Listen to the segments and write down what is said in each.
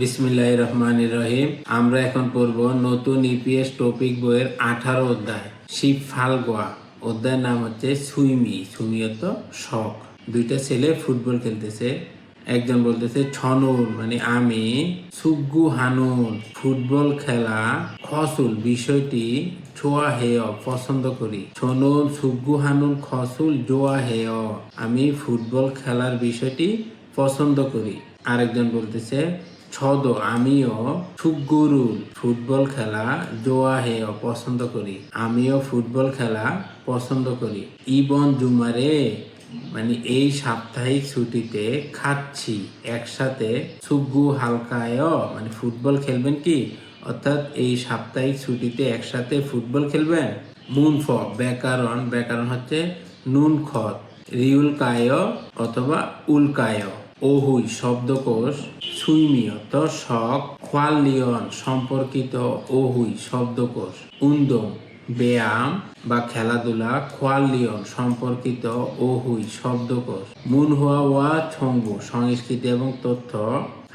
বিসমিল্লাহ রহমান রহিম আমরা এখন পড়ব নতুন ইপিএস টপিক বইয়ের আঠারো অধ্যায়, শিব ফালগোয়া। অধ্যায়ের নাম হচ্ছে সুইমি অর্থ শখ। দুইটা ছেলে ফুটবল খেলতেছে। একজন বলতেছে ছনুন মানে আমি। সুগ্গু হানুন ফুটবল খেলা। খসুল বিষয়টি ছোয়া হেয় পছন্দ করি। ছনুন সুগ্গু হানুন খসুল জোয়া হেয় আমি ফুটবল খেলার বিষয়টি পছন্দ করি। আরেকজন বলতেছে ছদ আমিও সুগুরুল ফুটবল খেলা জোয়া হেয় পছন্দ করি। আমিও ফুটবল খেলা পছন্দ করি। ইবন জুমারে মানে এই সাপ্তাহিক ছুটিতে খাচ্ছি। একসাথে সুগু হালকায় মানে ফুটবল খেলবেন কি? অর্থাৎ এই সাপ্তাহিক ছুটিতে একসাথে ফুটবল খেলবেন? মুন ফ, ব্যাকরণ ব্যাকরণ হচ্ছে নুন খত। রিউল কায় অথবা উল্কায় ওহুই শব্দকোষ সুইমিয়ত শখ খোয়ালিয়ন সম্পর্কিত ওহুই শব্দকোষ। উন্দম, ব্যায়াম বা খেলাধুলা খোয়ালিয়ন সম্পর্কিত ওহুই শব্দকোষ। মুনহুয়া ওয়া ছঙ্গু সংস্কৃতি এবং তথ্য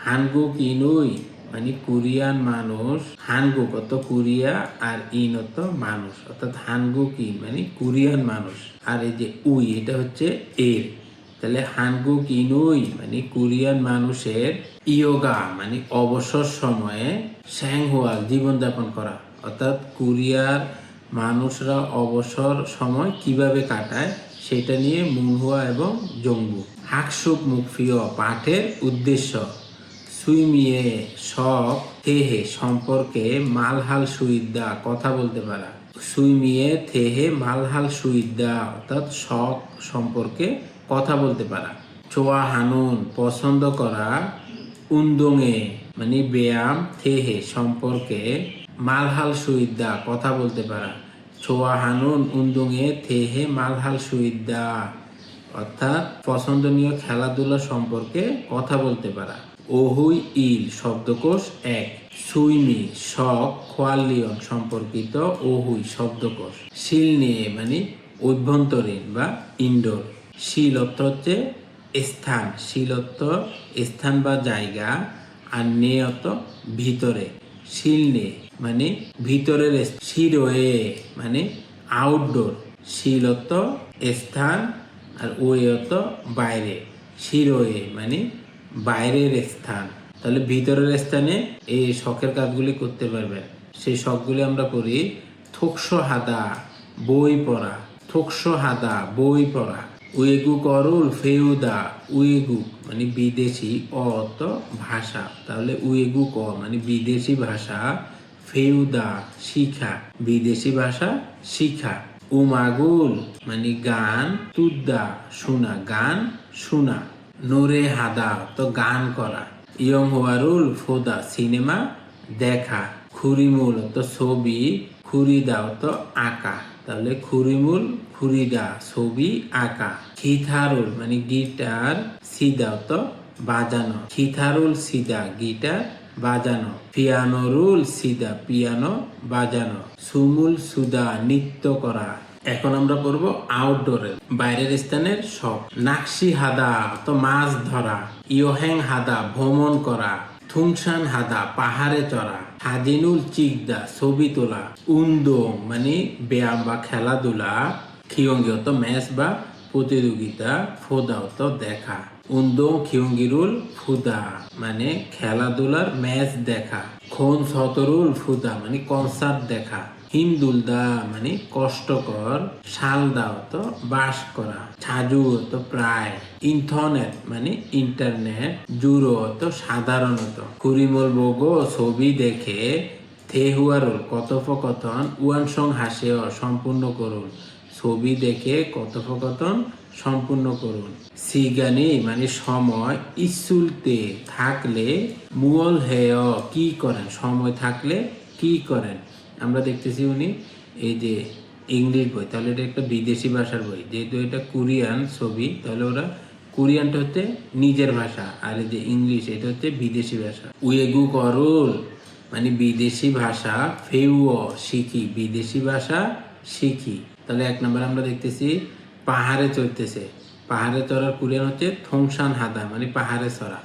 হানগু কিনুই মানে কোরিয়ান মানুষ। হানগু কত কোরিয়া আর ইন অত মানুষ। অর্থাৎ হানগু কি মানে কোরিয়ান মানুষ। আর এই যে উই, এটা হচ্ছে এর তাহলে হানগু কিনুই মানে কোরিয়ান মানুষের ইয়োগা মানে অবসর সময়ে স্যাংহুয়াল জীবনযাপন করা। অর্থাৎ কোরিয়ার মানুষরা অবসর সময় কীভাবে কাটায়, সেটা নিয়ে মুনহুয়া এবং জঙ্গু হাকসুক মুখফিয় পাঠের উদ্দেশ্য, সুইমিয়ে শখ থেহে সম্পর্কে মালহাল সুইদ্দা কথা বলতে পারা। সুইমিয়ে থেহে মালহাল সুইদ্দা অর্থাৎ শখ সম্পর্কে কথা বলতে পারা। চোয়া হানুন পছন্দ করা উন্দোঙে মানে ব্যায়াম, থেহে সম্পর্কে মালহাল সুইদ্দা কথা বলতে পারা। ছোয়া হানুন উন্দুঙে, থেহে মালহাল সুইদ্দা, অর্থাৎ পছন্দনীয় খেলাধুলা সম্পর্কে কথা বলতে পারা। ওহুই ইল শব্দকোষ এক। সুইমি শখ খোয়ালিয়ন সম্পর্কিত ওহুই শব্দকোষ। শিল নিয়ে মানে অভ্যন্তরীণ বা ইনডোর শিল অর্থ হচ্ছে স্থান শিল অর্থ স্থান বা জায়গা, আর নে অর্থ ভিতরে। শিল নে মানে ভিতরের শিরোয়ে মানে আউটডোর শিলত স্থান আর ওয়েত বাইরে। শিরোয়ে মানে বাইরের স্থান। তাহলে ভিতরের স্থানে এই শখের কাজগুলি করতে পারবেন। সেই শখগুলি আমরা করি থোকসো হাদা বই পড়া থোকসো হাদা বই পড়া। উয়েগু করুল ফেউদা উয়েগু মানে বিদেশি অত ভাষা। তাহলে উয়েগু মানে বিদেশি ভাষা, ফেউদা শিখা, বিদেশি ভাষা শিখা। উমাগুল মানে গান তুদ্দা, শোনা, গান শোনা। নোরে হাদা তো গান করা। ইয়ং হোয়ারুল ফোদা সিনেমা দেখা। খুরিমুল তো ছবি, খুরিদাও তো আঁকা। তাহলে খুরিমুল খুরিদা ছবি, আঁকা। খিথারুল মানে গিটার সিদাও তো বাজানো। খিথারুল সিদা, গিটার বাজানো। পিয়ানোরুল সিদা, পিয়ানো বাজানো। সুমুল সুদা, নৃত্য করা। এখন আমরা পড়ব আউটডোরে বাইরের স্থানের সব। নাকশি হাদা তো মাছ ধরা। ইয়োহ্যাং হাদা, ভ্রমণ করা। থুংসান হাদা, পাহাড়ে চড়া হাজিনুল চিকদা ছবি তোলা, উন্দো মানে ব্যায়াম বা খেলাধুলা, খিয়ঙ্গিয়ত ম্যাচ বা প্রতিযোগিতা ফোদা তো দেখা, উন্দো, খিয়ঙ্গিরুল ফুদা মানে খেলাধুলার ম্যাচ দেখা খন সতরুল ফুদা মানে কনসার্ট দেখা। হিন্দুলদা মানে কষ্টকর শালদাও তো, বাস করা, ছাজু তো প্রায় ইন্টারনেট মানে ইন্টারনেট, জুরো তো সাধারণত কুরিমল বগো ছবি দেখে থেহুয়ারুল, কথোপকথন, উয়ানসং হাসেও সম্পূর্ণ করুন ছবি দেখে কথোপকথন সম্পূর্ণ করুন সিগানি মানে সময় ইসুলতে থাকলে, মুয়ল হেয় কি করেন, সময় থাকলে কি করেন আমরা দেখতেছি উনি এই যে ইংলিশ বই, তাহলে এটা একটা বিদেশি ভাষার বই। যেহেতু এটা কোরিয়ান ছবি, তাহলে ওরা কোরিয়ানটা হচ্ছে নিজের ভাষা আর এই যে ইংলিশ, এটা হচ্ছে বিদেশি ভাষা। উয়েগু করুল মানে বিদেশি ভাষা ফেউও শিখি। বিদেশি ভাষা শিখি। তাহলে এক নম্বর আমরা দেখতেছি পাহাড়ে চড়তেছে। পাহাড়ে চড়ার কোরিয়ান হচ্ছে থংসান হাদা মানে পাহাড়ে চড়া।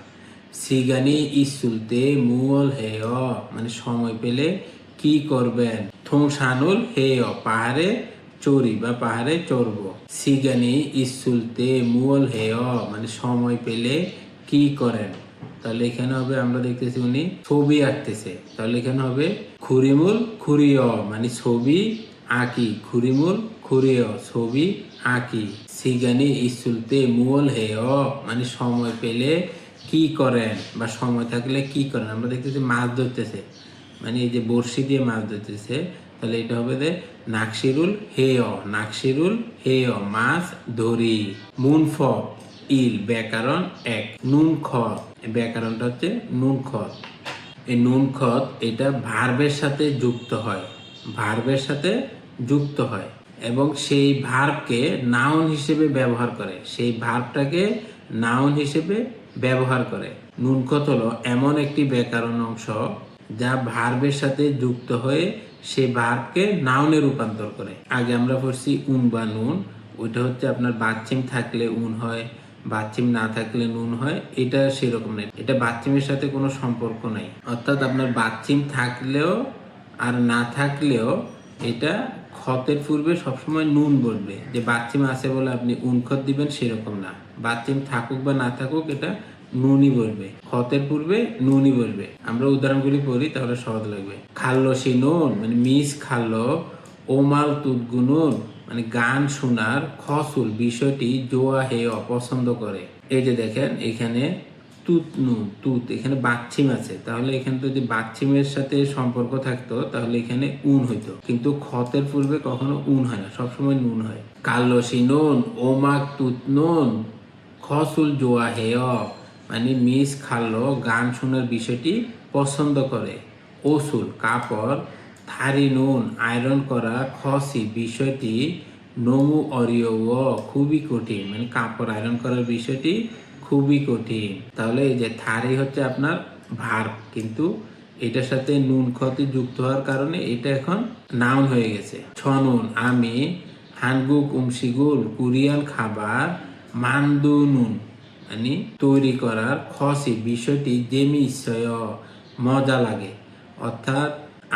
সিগানি ইসুলতে মুল হেয় মানে সময় পেলে কি করবেন? থংসানুল হেয় পাহাড়ে চড়ি বা পাহাড়ে চড়ব। সিগানি ইসুলতে মুল হেয় মানে সময় পেলে কি করেন? তাহলে এখানে হবে, আমরা দেখতেছি উনি ছবি আঁকতেছে। তাহলে এখানে হবে, খুরিমুল খুরিয় মানে ছবি আঁকি। খুরিমুল খুরিয় ছবি আঁকি। সিগানি ইসুলতে মুল হেয় মানে সময় পেলে কি করেন? বা সময় থাকলে কি করেন? আমরা দেখতেছি মাছ ধরতেছে। মানে এই যে বড়শি দিয়ে মাছ ধরতেছে, তাহলে এটা হবে যে নাকশিরুল হেয় নাকশিরুল হেয়, মাছ ধরি। মুনফ, ইল, ব্যাকরণ এক। নুন খ ব্যাকরণটা হচ্ছে নুন খত এই নুন খত এটা ভার্বের সাথে যুক্ত হয়, ভার্বের সাথে যুক্ত হয় এবং সেই ভার্বকে নাউন হিসেবে ব্যবহার করে, সেই ভার্বটাকে নাউন হিসেবে ব্যবহার করে। নুন খত হলো এমন একটি ব্যাকরণ অংশ যা ভার্বের সাথে যুক্ত হয়ে সেই ভার্বকে নাউনে রূপান্তর করে। আগে আমরা পড়ছি উন বা নুন ওইটা হচ্ছে আপনার বাচ্চিম থাকলে উন হয় বাচ্চিম না থাকলে নুন হয়, এটা সেরকম নেই। এটা বাচ্চিমের সাথে কোনো সম্পর্ক নাই। অর্থাৎ আপনার বাচ্চিম থাকলেও আর না থাকলেও এটা ক্ষতের পূর্বে সবসময় নুন বলবে। যে বাচ্চিম আছে বলে আপনি উনখত দিবেন সেরকম না। বাচ্চিম থাকুক বা না থাকুক, এটা নুনই বলবে। খতের পূর্বে নুনি বলবে। আমরা উদাহরণগুলি পড়ি, তাহলে সহজ লাগবে। খাল্লো সি নুন মানে মিস খাল্লো ওমাল তুদগুনুন মানে গান শোনার খসুল বিষয়টি জোয়া হে অপছন্দ করে। এই যে দেখেন, এখানে তুত নুন, তুত, এখানে বাচ্ছিম আছে। তাহলে এখানে যদি বাচ্ছিমের সাথে সম্পর্ক থাকতো, তাহলে এখানে উন হইতো। কিন্তু খতের পূর্বে কখনো উন হয় না, সবসময় নুন হয়। কাল্লসি নুন, ওমাক তুত নুন, খসুল জোয়া হে হেয় মানে মিস খাল্লো গান শোনার বিষয়টি পছন্দ করে। ওসুল, কাপড়, থারি নুন, আয়রন করা খসি বিষয়টি নমু অরিয় খুবই কঠিন। মানে কাপড় আয়রন করার বিষয়টি খুবই কঠিন। তাহলে এই যে থারি হচ্ছে আপনার ভার্ব কিন্তু এটার সাথে নুন ক্ষতি যুক্ত হওয়ার কারণে এটা এখন নাউন হয়ে গেছে। ছ ছনুন, আমি, হানগুক উমসিগুল কোরিয়ান খাবার, মান্দু নুন। মানে তৈরি করার খসি বিষয়টি ইচ্ছয় মজা লাগে। অর্থাৎ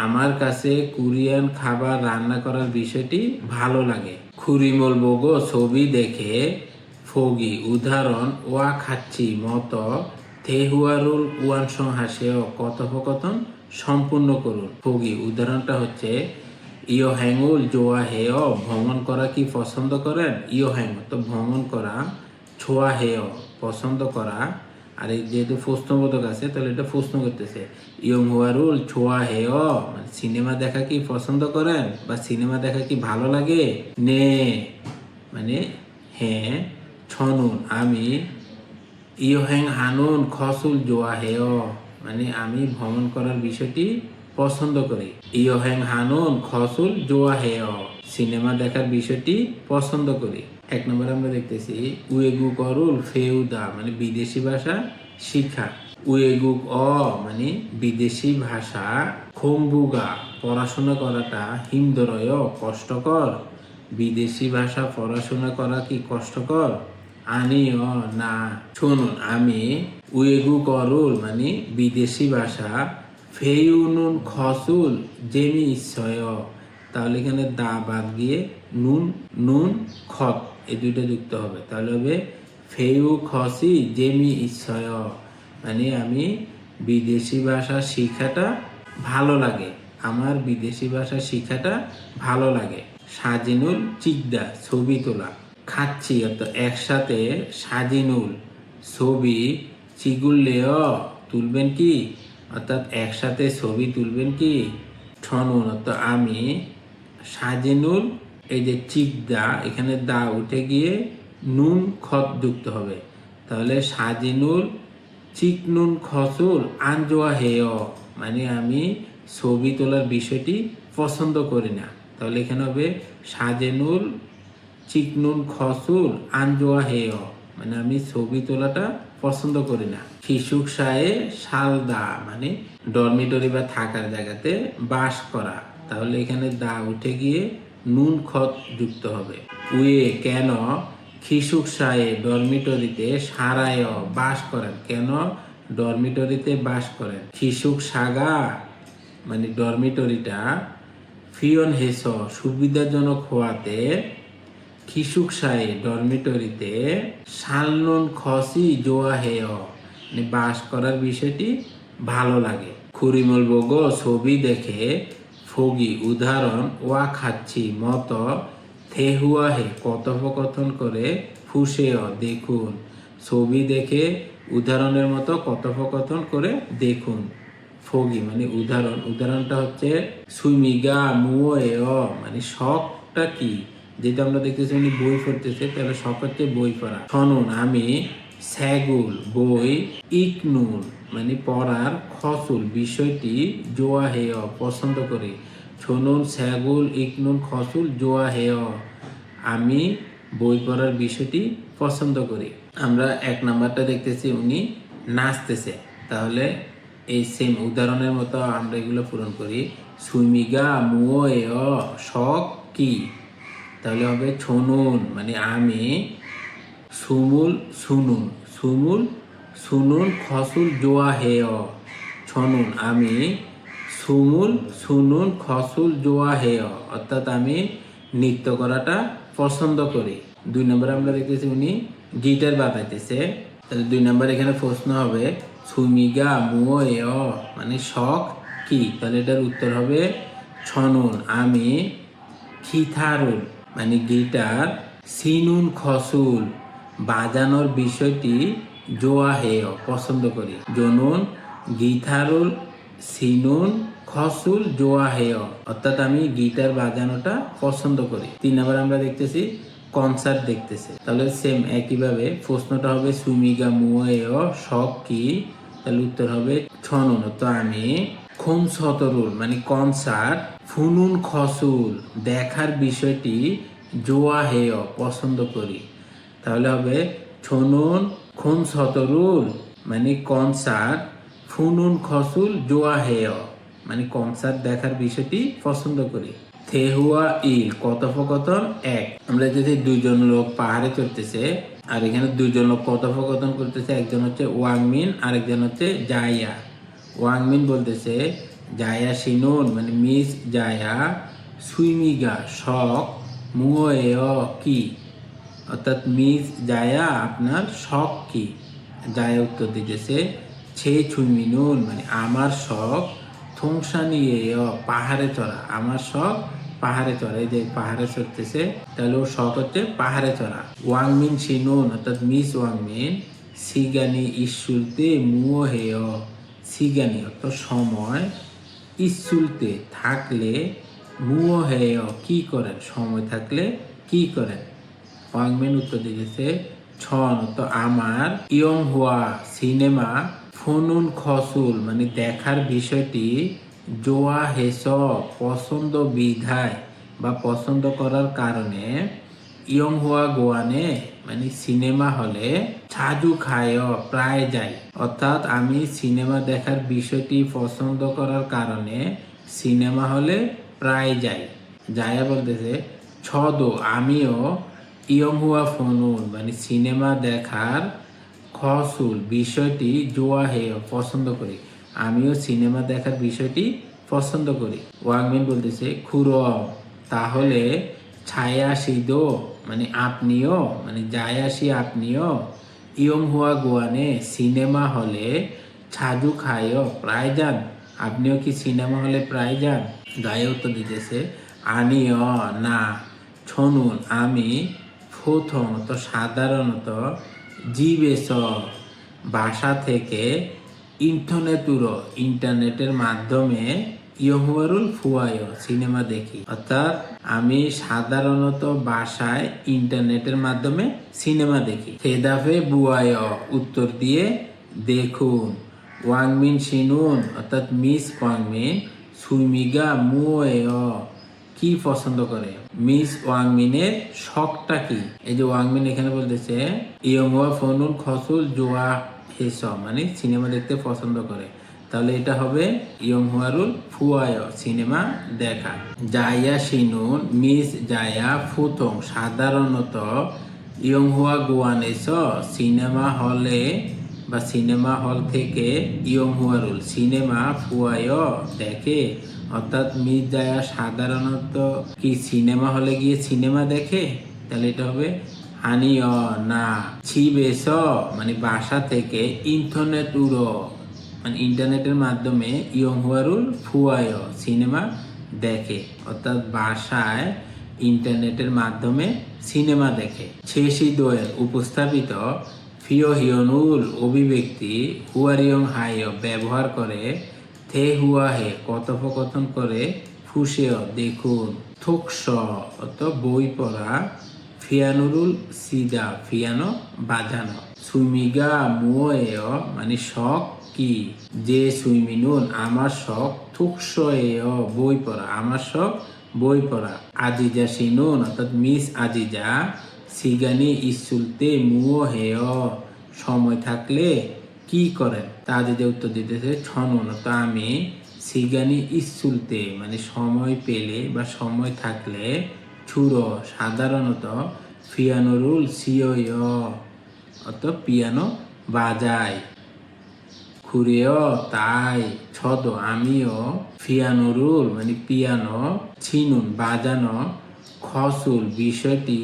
আমার কাছে কোরিয়ান খাবার রান্না করার বিষয়টি ভালো লাগে। খুরিমল বগো ছবি দেখে ফগি উদাহরণ, ওয়া খাচ্ছি মতো থেহুয়ারুল ওয়ান সংহাসেও কথোপকথন সম্পূর্ণ করুন। ফগি উদাহরণটা হচ্ছে, ইয় হ্যাঙ্গুল জোয়া হেয়, ভ্রমণ করা কি পছন্দ করেন? ইয় হ্যাং তো ভ্রমণ করা ছোয়া হেয়। পছন্দ করা। আর এই যেহেতু প্রশ্নবোধক আছে, তাহলে এটা প্রশ্ন করতেছে ইয়ং হুয়ারুল ছোয়া হে মানে সিনেমা দেখা কি পছন্দ করেন বা সিনেমা দেখা কি ভালো লাগে? নে। মানে হ্যাঁ ছনুন, আমি ইয়োহেং হানুন খসুল জোয়া হেয়। মানে আমি ভ্রমণ করার বিষয়টি পছন্দ করি। ইয়োহেং হানুন খসুল জোয়া হেয়। সিনেমা দেখার বিষয়টি পছন্দ করি। এক নম্বরে আমরা দেখতেছি, উয়েগু করুল ফেউদা মানে বিদেশি ভাষা শিক্ষা। উয়েগুক অ মানে বিদেশি ভাষা খোম্বুগা, পড়াশোনা করাটা হিমদরয়, কষ্টকর। বিদেশি ভাষা পড়াশোনা করা কি কষ্টকর? আনিও না। শুনুন, আমি উয়েগু করুল মানে বিদেশি ভাষা ফেইউনুন খসুল জেমি ইচ্ছয় তাহলে এখানে দা বাদ গিয়ে নুন নুন, খত। এই দুইটা যুক্ত হবে। তাহলে হবে ফেউ খসি জেমি ইচ্ছয়। মানে আমি বিদেশি ভাষা শিখাটা ভালো লাগে। আমার বিদেশি ভাষা শিখাটা ভালো লাগে। সাজিনুল চিকদা, ছবি তোলা। খাচ্ছি, অর্থাৎ একসাথে সাজিনুল, ছবি চিগুললেও তুলবেন কি? অর্থাৎ একসাথে ছবি তুলবেন কি? ঠনুন, অর্থাৎ আমি সাজিনুল এই যে চিক দা, এখানে দা উঠে গিয়ে নুন খত যুক্ত হবে। তাহলে সাজিনুল চিকনুন খসুল আঞ্জোয়া হেয়। মানে আমি ছবি তোলার বিষয়টি পছন্দ করি না। তাহলে এখানে হবে সাজেনুল চিকনুন খসুল আঞ্জোয়া হেয়। মানে আমি ছবি তোলাটা পছন্দ করি না। শিশুক সায়ে শালদা মানে ডরমিটরি বা থাকার জায়গাতে বাস করা। তাহলে এখানে দা উঠে গিয়ে নুন খত যুক্ত হবে। উয়ে কেন খিসুক সায়ে ডরমিটরিতে সারায় বাস করেন? কেন ডরমিটরিতে বাস করেন? শিশুক সাগা মানে ডরমিটরিটা ফিয়ন হেস সুবিধাজনক হওয়াতে খিসুক সায়ে ডরমিটরিতে সালনুন খসি জোয়া হেয় মানে বাস করার বিষয়টি ভালো লাগে। খুরিমল বগ ছবি দেখে ফগি উদাহরণ, ওয়া খাচ্ছি, মত, থেহুয়া হে, কথোপকথন করে ফুসেয়, দেখুন। ছবি দেখে উদাহরণের মতো কথোপকথন করে দেখুন। ফগি মানে উদাহরণ। উদাহরণটা হচ্ছে সুইমিগা এ মানে শখটা কি? যেটা আমরা দেখতেছি উনি বই পড়তেছে, তাহলে শখ হচ্ছে বই পড়া। শুনুন, আমি স্যাগুল বই, ইকনুল মানে পড়ার খসুল বিষয়টি জোয়া হেয় পছন্দ করি। শুনুন স্যাগুল ইকনুল, খসুল জোয়া হেয় আমি বই পড়ার বিষয়টি পছন্দ করি। আমরা এক নাম্বারটা দেখতেছি, উনি নাচতেছে। তাহলে এই সেম উদাহরণের মতো আমরা এগুলো পূরণ করি। সুইমিগা এ শখ কি? তাহলে হবে ছনুন মানে আমি সুমুল সুনুন সুমুল সুনুন খসুল জোয়া হেয়। ছনুন, আমি সুমুল সুনুন খসুল জোয়া হেয়। অর্থাৎ আমি নৃত্য করাটা পছন্দ করি। দুই নম্বর আমরা দেখতেছি উনি গিটার বাজাইতেছে তাহলে দুই নম্বর এখানে প্রশ্ন হবে, সুমিগা এ মানে শখ কি? তাহলে এটার উত্তর হবে, ছনুন, আমি খিথারুল মানে গিটার, সিনুন খসুল। বাজানোর বিষয়টি জোয়া হেয় পছন্দ করি। জনুন, গিথারুল, সিনুন, খসুল জোয়া হেয় অর্থাৎ আমি গিটার বাজানোটা পছন্দ করি। তিন নম্বর আমরা দেখতেছি, কনসার্ট দেখতেছে। তাহলে সেম একইভাবে প্রশ্নটা হবে, সুমিগা মুয়েয় শখ কি? তাহলে উত্তর হবে, ছনন। তো আমি খুম সতরুল মানে কনসার্ট, ফুনুন খসুল দেখার বিষয়টি জোয়া হেয় পছন্দ করি। তাহলে হবে ছনুন খুন সতরুল মানে কনসার্ট ফুনুন খসুল জোয়া হেয়। মানে কনসার্ট দেখার বিষয়টি পছন্দ করি। থেহুয়া ইল, কথোপকথন এক। আমরা যদি দুইজন লোক পাহাড়ে চড়তেছে, আর এখানে দুইজন লোক কথোপকথন করতেছে, একজন হচ্ছে ওয়াংমিন, আরেকজন হচ্ছে জাইয়া ওয়াংমিন বলতেছে, জায়া সিনুন মানে মিস জায়া, সুইমিগা, শখ মুয় কি? অর্থাৎ মিস জায়া আপনার শখ কি? জায়া উত্তর দিতেছে ছে ছুইমিনুন মানে আমার শখ থংসা নিয়ে পাহাড়ে চড়া, আমার শখ পাহাড়ে চড়া। এই যে পাহাড়ে চড়তেছে, তাহলে ওর শখ হচ্ছে পাহাড়ে চড়া। ওয়াংমিন সিনুন, অর্থাৎ মিস ওয়াংমিন, সিগানি ইস্যুলতে মুও হেয় সিগানি অর্থাৎ সময় ইস্যুলতে থাকলে মুও হেয় কি করেন? সময় থাকলে কি করেন? ওয়াংমেন উত্তর দিয়েছে ছন তো আমার, ইয়ং হুয়া, সিনেমা, ফনুন খসুল মানে দেখার বিষয়টি, জোয়া হেস পছন্দ বিধায় বা পছন্দ করার কারণে, ইয়ং হুয়া গোয়ানে মানে সিনেমা হলে ছাজু খায়, প্রায় যাই। অর্থাৎ আমি সিনেমা দেখার বিষয়টি পছন্দ করার কারণে সিনেমা হলে প্রায় যাই। যায়া বলতেছে, ছদ, আমিও ইয়ং হুয়া ফনুন মানে সিনেমা দেখার খসুল বিষয়টি জোয়া হেয় পছন্দ করি। আমিও সিনেমা দেখার বিষয়টি পছন্দ করি। ওয়াংমিন বলতেছে, খুরম, তাহলে ছায়া সিদো মানে আপনিও মানে যায় আসি আপনিও ইয়ং হুয়া গোয়ানে সিনেমা হলে ছাজু খায়ও প্রায় যান। আপনিও কি সিনেমা হলে প্রায় যান? গায়ে উত্তর দিতেছে, আনিও না, ছনুন, আমি প্রথমত, সাধারণত জিবেস ভাষা থেকে ইন্টারনেটুর, ইন্টারনেটের মাধ্যমে ইয়হুয়ারুল ফুয়ায় সিনেমা দেখি। অর্থাৎ আমি সাধারণত বাসায় ইন্টারনেটের মাধ্যমে সিনেমা দেখি। ফেদাফে বুয়ায় উত্তর দিয়ে দেখুন, ওয়াংমিন সিনুন, অর্থাৎ মিস ওয়াংমিন, সুইমিগা মুয়ে কি পছন্দ করে? মিস ওয়াংমিনের শখটা কি? এই যে ওয়াংমিন এখানে বলতেছে ইয়ংওয়া ফনুন খসুল জোয়া হেস মানে সিনেমা দেখতে পছন্দ করে। তাহলে এটা হবে ইয়ং হুয়ারুল ফুয়ায় সিনেমা দেখা। জায়া সিনুন মিস জায়া ফুতং সাধারণত ইয়ং হুয়া গুয়ানেস সিনেমা হলে বা সিনেমা হল থেকে ইয়ং হুয়ারুল। সিনেমা ফুয়ায় দেখে? অর্থাৎ মির্জায়া সাধারণত কি সিনেমা হলে গিয়ে সিনেমা দেখে? তাহলে এটা হবে হানি অ না। ছি বেস মানে বাসা থেকে ইন্টারনেট উড়ো। মানে ইন্টারনেটের মাধ্যমে ইয়ং হুয়ারুল ফুয়ায় সিনেমা দেখে। অর্থাৎ বাসায় ইন্টারনেটের মাধ্যমে সিনেমা দেখে। শেষি দোয়ের উপস্থাপিত ফিও হিয়নুল অভিব্যক্তি হুয়ারিয়ং হাইয় ব্যবহার করে থে হুয়া হে কথোপকথন করে ফুসেয় দেখুন। থুকস অত বই পড়া, ফিয়ানুরুল সিদা, ফিয়ানো বাজানো। সুইমিগা মুয়েয় মানে শখ কি? যে সুইমিনুন আমার শখ থুকসয়েয় বই পড়া, আমার শখ বই পড়া। আজিজা সিনুন অর্থাৎ মিস আজিজা সিগানি ইসুলতে মুও হেয়। সময় থাকলে কি করেন তা যদি উত্তর দিতেছে ছনন তো আমি সিগানি ইসুলতে মানে সময় পেলে বা সময় থাকলে ছুরো সাধারণত ফিয়ানোরুল সিওয় অত পিয়ানো বাজায়। খুরেও তাই ছদ আমিও ফিয়ানোরুল মানে পিয়ানো, ছিনুন, বাজানো, খসুল বিষয়টি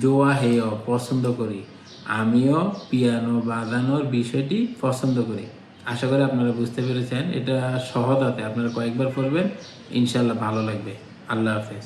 জোয়া হেয়, পছন্দ করি। আমিও পিয়ানো বাজানোর বিষয়টি পছন্দ করি। আশা করি আপনারা বুঝতে পেরেছেন, এটা সহজ হাতে। আপনারা কয়েকবার পড়বেন ইনশাল্লাহ ভালো লাগবে। আল্লাহ হাফেজ।